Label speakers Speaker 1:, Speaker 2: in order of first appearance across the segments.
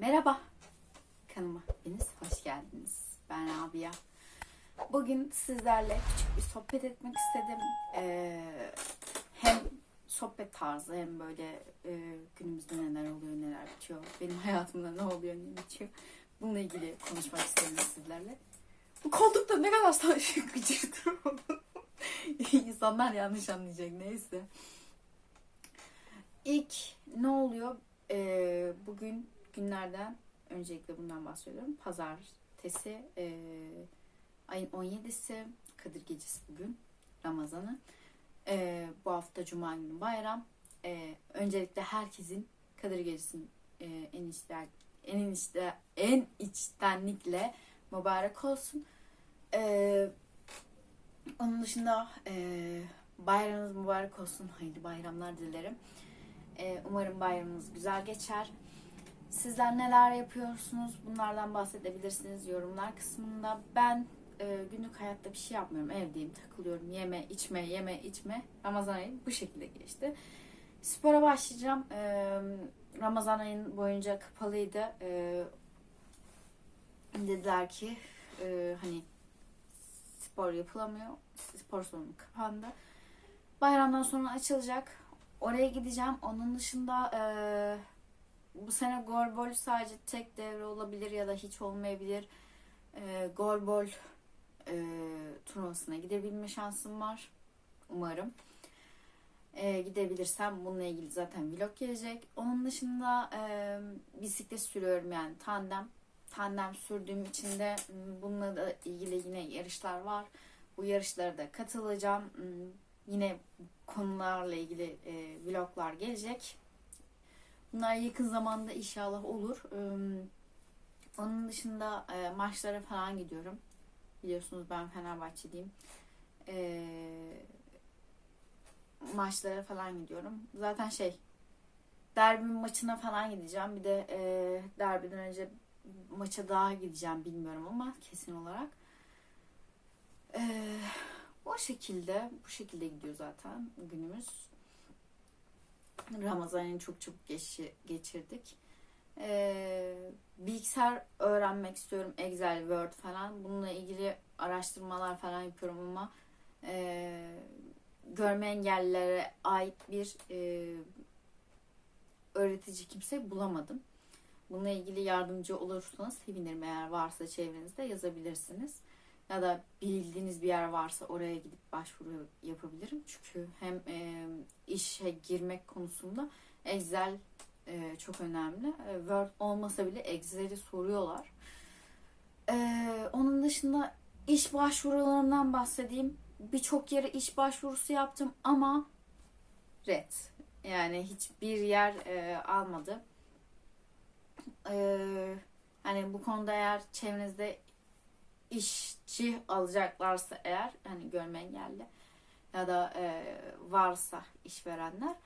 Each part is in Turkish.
Speaker 1: Merhaba. Kanalıma hepiniz hoş geldiniz. Ben Rabia. Bugün sizlerle küçük bir sohbet etmek istedim. Ee, hem sohbet tarzı hem böyle e, günümüzde neler oluyor, neler bitiyor, benim hayatımda ne oluyor, ne bitiyor. Bununla ilgili konuşmak istedim sizlerle. Bu koltukta ne kadar saçma gıcırtı oldu. İnsanlar yanlış anlayacak neyse. İlk ne oluyor? Ee, bugün günlerden öncelikle bundan bahsediyorum. Pazartesi e, ayın 17'si Kadir Gecesi bugün Ramazan'ı. E, bu hafta Cuma günü bayram. E, öncelikle herkesin Kadir Gecesi'nin e, en içten en içte en içtenlikle mübarek olsun. E, onun dışında e, bayramınız mübarek olsun. Hayırlı bayramlar dilerim. E, umarım bayramınız güzel geçer. Sizler neler yapıyorsunuz? Bunlardan bahsedebilirsiniz yorumlar kısmında. Ben e, günlük hayatta bir şey yapmıyorum. Evdeyim, takılıyorum. Yeme, içme, yeme, içme. Ramazan ayı bu şekilde geçti. Spora başlayacağım. E, Ramazan ayın boyunca kapalıydı. E, dediler ki e, hani spor yapılamıyor. Spor salonu kapandı. Bayramdan sonra açılacak. Oraya gideceğim. Onun dışında e, bu sene gorbol sadece tek devre olabilir ya da hiç olmayabilir. E, gorbol e, turnuvasına gidebilme şansım var. Umarım. E, gidebilirsem bununla ilgili zaten vlog gelecek. Onun dışında e, bisiklet sürüyorum yani tandem. Tandem sürdüğüm için de m, bununla da ilgili yine yarışlar var. Bu yarışlara da katılacağım. M, Yine konularla ilgili e, vloglar gelecek. Bunlar yakın zamanda inşallah olur. Onun dışında maçlara falan gidiyorum. Biliyorsunuz ben Fenerbahçeliyim. Maçlara falan gidiyorum. Zaten şey derbi maçına falan gideceğim. Bir de derbiden önce maça daha gideceğim bilmiyorum ama kesin olarak. O şekilde bu şekilde gidiyor zaten günümüz. Ramazan'ı çok çabuk geç, geçirdik. Ee, bilgisayar öğrenmek istiyorum. Excel, Word falan. Bununla ilgili araştırmalar falan yapıyorum ama e, görme engellilere ait bir e, öğretici kimse bulamadım. Bununla ilgili yardımcı olursanız sevinirim. Eğer varsa çevrenizde yazabilirsiniz. Ya da bildiğiniz bir yer varsa oraya gidip başvuru yapabilirim. Çünkü hem e, işe girmek konusunda Excel e, çok önemli. E, Word olmasa bile Excel'i soruyorlar. E, onun dışında iş başvurularından bahsedeyim. Birçok yere iş başvurusu yaptım ama red. Yani hiçbir yer e, almadı. E, hani bu konuda eğer çevrenizde işçi alacaklarsa eğer hani görme engelli ya da e, varsa işverenler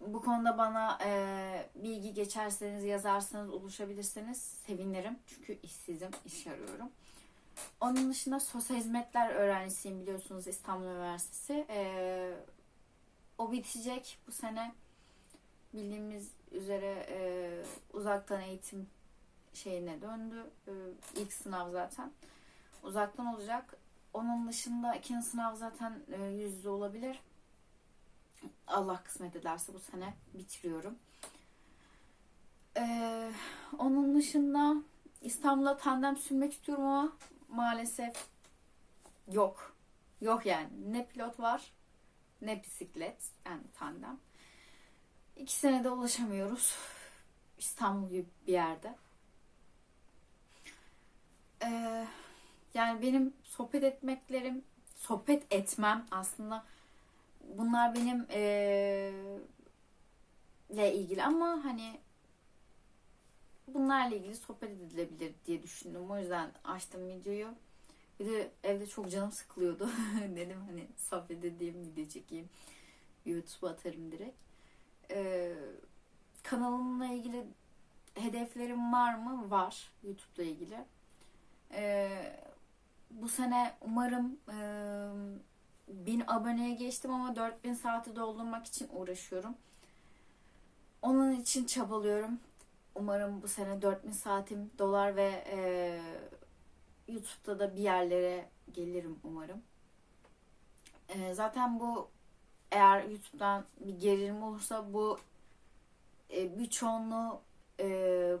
Speaker 1: bu konuda bana e, bilgi geçerseniz yazarsanız ulaşabilirseniz sevinirim. Çünkü işsizim, iş arıyorum. Onun dışında sosyal hizmetler öğrencisiyim biliyorsunuz İstanbul Üniversitesi. E, o bitecek bu sene. Bildiğimiz üzere e, uzaktan eğitim şeyine döndü. Ee, ilk sınav zaten uzaktan olacak. Onun dışında ikinci sınav zaten e, yüz yüze olabilir. Allah kısmet ederse bu sene bitiriyorum. Ee, onun dışında İstanbul'a tandem sürmek istiyorum ama maalesef yok. Yok yani. Ne pilot var ne bisiklet yani tandem. İki senede ulaşamıyoruz. İstanbul gibi bir yerde. Ee, yani benim sohbet etmeklerim, sohbet etmem aslında bunlar benim ee, ilgili ama hani bunlarla ilgili sohbet edilebilir diye düşündüm. O yüzden açtım videoyu. Bir de evde çok canım sıkılıyordu. Dedim hani sohbet edeyim, video çekeyim. YouTube'a atarım direkt. Ee, kanalımla ilgili hedeflerim var mı? Var. YouTube'la ilgili. Ee, bu sene umarım e, 1000 aboneye geçtim ama 4000 saati doldurmak için uğraşıyorum. Onun için çabalıyorum. umarım bu sene 4000 saatim dolar ve e, YouTube'da da bir yerlere gelirim umarım. E, zaten bu eğer YouTube'dan bir gelirim olursa bu e, bir çoğunluğu e,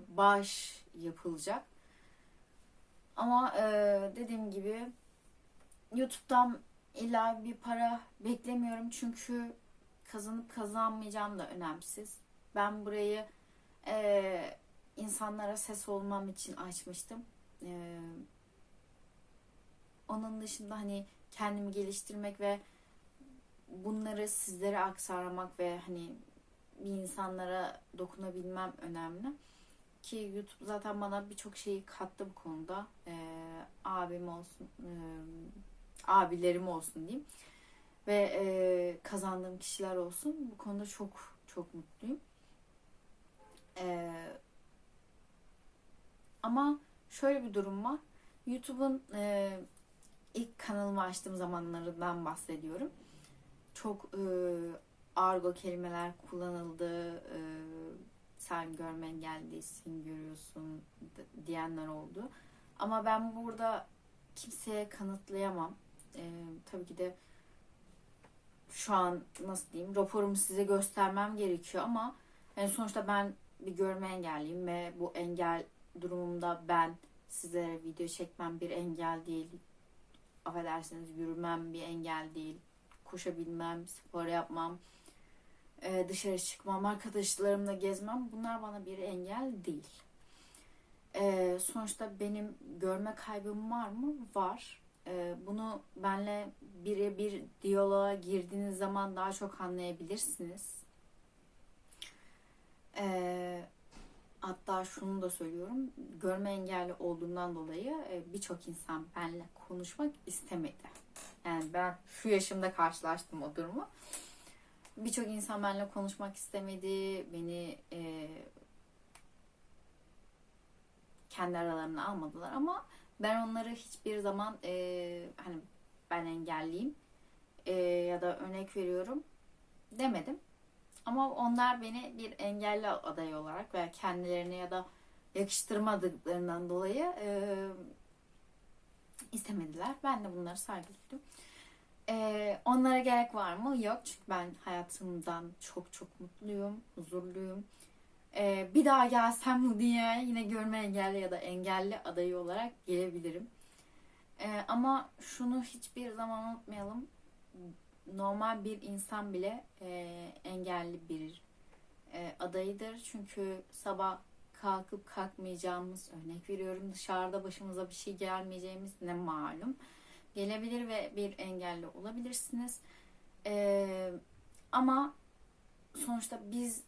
Speaker 1: bağış yapılacak. Ama e, dediğim gibi YouTube'dan illa bir para beklemiyorum çünkü kazanıp kazanmayacağım da önemsiz. Ben burayı e, insanlara ses olmam için açmıştım. E, onun dışında hani kendimi geliştirmek ve bunları sizlere aktarmak ve hani bir insanlara dokunabilmem önemli. Ki YouTube zaten bana birçok şeyi kattı bu konuda. Ee, abim olsun, e, abilerim olsun diyeyim. Ve e, kazandığım kişiler olsun. Bu konuda çok çok mutluyum. Ee, ama şöyle bir durum var. YouTube'un e, ilk kanalımı açtığım zamanlarından bahsediyorum. Çok e, argo kelimeler kullanıldı. E, sen görmen geldiysin, görüyorsun diyenler oldu. Ama ben burada kimseye kanıtlayamam. E, tabii ki de şu an nasıl diyeyim raporumu size göstermem gerekiyor ama yani sonuçta ben bir görme engelliyim ve bu engel durumumda ben size video çekmem bir engel değil. Affedersiniz yürümem bir engel değil. Koşabilmem, spor yapmam, e, dışarı çıkmam, arkadaşlarımla gezmem bunlar bana bir engel değil. E, sonuçta benim görme kaybım var mı? Var. E, bunu benle birebir diyaloğa girdiğiniz zaman daha çok anlayabilirsiniz. Hatta şunu da söylüyorum. Görme engelli olduğundan dolayı birçok insan benimle konuşmak istemedi. Yani ben şu yaşımda karşılaştım o durumu. Birçok insan benimle konuşmak istemedi. Beni e, kendi aralarına almadılar ama ben onları hiçbir zaman e, hani ben engelliyim e, ya da örnek veriyorum demedim. Ama onlar beni bir engelli aday olarak veya kendilerine ya da yakıştırmadıklarından dolayı e, istemediler. Ben de bunları saygı duydum. E, onlara gerek var mı? Yok. Çünkü ben hayatımdan çok çok mutluyum, huzurluyum. E, bir daha gelsem bu dünyaya yine görme engelli ya da engelli adayı olarak gelebilirim. E, ama şunu hiçbir zaman unutmayalım normal bir insan bile e, engelli bir e, adayıdır. Çünkü sabah kalkıp kalkmayacağımız örnek veriyorum dışarıda başımıza bir şey gelmeyeceğimiz ne malum gelebilir ve bir engelli olabilirsiniz. E, ama sonuçta biz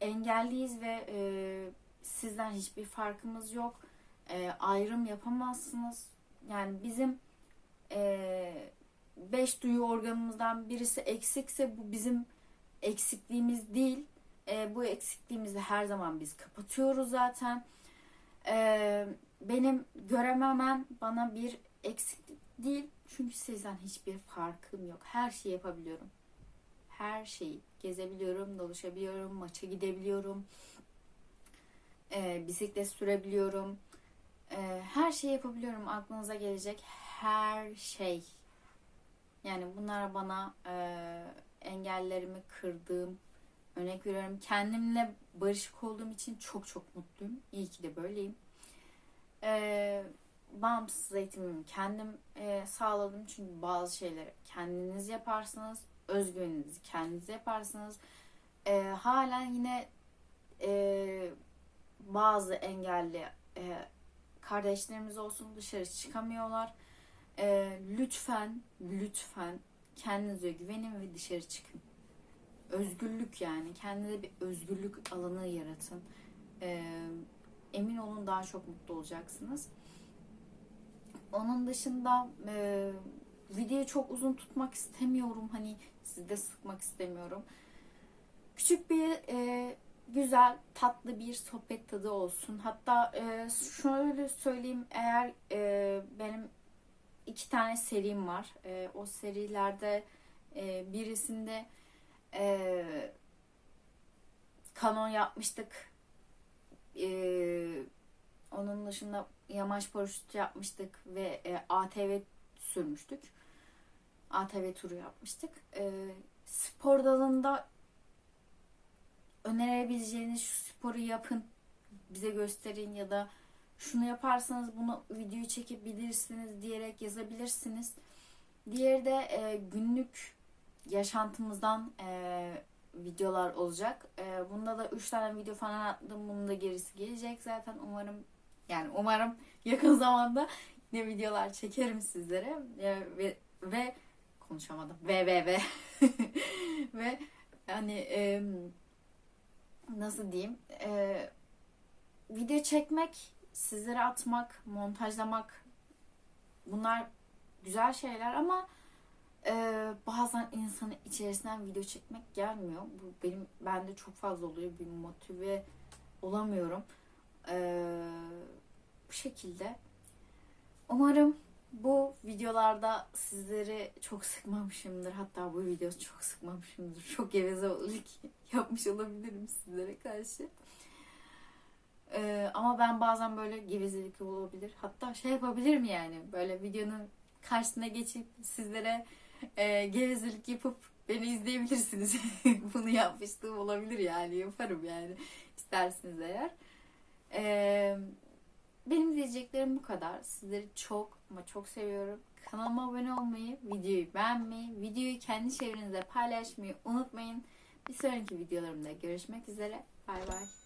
Speaker 1: engelliyiz ve e, sizden hiçbir farkımız yok. E, ayrım yapamazsınız. Yani bizim e, beş duyu organımızdan birisi eksikse bu bizim eksikliğimiz değil. E, bu eksikliğimizi her zaman biz kapatıyoruz zaten. E, benim görememem bana bir eksiklik değil. Çünkü sizden hiçbir farkım yok. Her şeyi yapabiliyorum. Her şeyi. Gezebiliyorum, dolaşabiliyorum, maça gidebiliyorum. E, bisiklet sürebiliyorum. E, her şeyi yapabiliyorum. Aklınıza gelecek her şey yani bunlar bana e, engellerimi kırdığım, örnek veriyorum kendimle barışık olduğum için çok çok mutluyum. İyi ki de böyleyim. E, bağımsız eğitimimi kendim e, sağladım. Çünkü bazı şeyleri kendiniz yaparsınız. Özgüveninizi kendiniz yaparsınız. E, halen yine e, bazı engelli e, kardeşlerimiz olsun dışarı çıkamıyorlar e, lütfen, lütfen kendinize güvenin ve dışarı çıkın. Özgürlük yani. Kendinize bir özgürlük alanı yaratın. E, emin olun daha çok mutlu olacaksınız. Onun dışında e, videoyu çok uzun tutmak istemiyorum. Hani sizi de sıkmak istemiyorum. Küçük bir e, güzel, tatlı bir sohbet tadı olsun. Hatta e, şöyle söyleyeyim eğer e, benim iki tane serim var. E, o serilerde e, birisinde e, kanon yapmıştık. Ee, onun dışında yamaç paraşütü yapmıştık ve e, ATV sürmüştük. ATV turu yapmıştık. Ee, spor dalında önerebileceğiniz şu sporu yapın bize gösterin ya da şunu yaparsanız bunu videoyu çekebilirsiniz diyerek yazabilirsiniz. Diğeri de e, günlük yaşantımızdan e, videolar olacak. E, bunda da 3 tane video falan attım. Bunun da gerisi gelecek zaten. Umarım yani umarım yakın zamanda ne videolar çekerim sizlere. Ve, ve konuşamadım. Ve ve ve ve hani e, nasıl diyeyim e, video çekmek, sizlere atmak, montajlamak bunlar güzel şeyler ama e, bazen insanın içerisinden video çekmek gelmiyor. Bu benim bende çok fazla oluyor. Bir motive olamıyorum. E, bu şekilde. Umarım bu videolarda sizleri çok sıkmamışımdır. Hatta bu videosu çok sıkmamışımdır. Çok gevezelik yapmış olabilirim sizlere karşı. Ee, ama ben bazen böyle gevezelik olabilir. Hatta şey yapabilirim yani. Böyle videonun karşısına geçip sizlere e, gevezelik yapıp beni izleyebilirsiniz. Bunu yapmıştım olabilir yani. Yaparım yani. isterseniz eğer. Ee, benim diyeceklerim bu kadar. Sizleri çok ama çok seviyorum. Kanalıma abone olmayı, videoyu beğenmeyi, videoyu kendi çevrenizde paylaşmayı unutmayın. Bir sonraki videolarımda görüşmek üzere. Bay bay.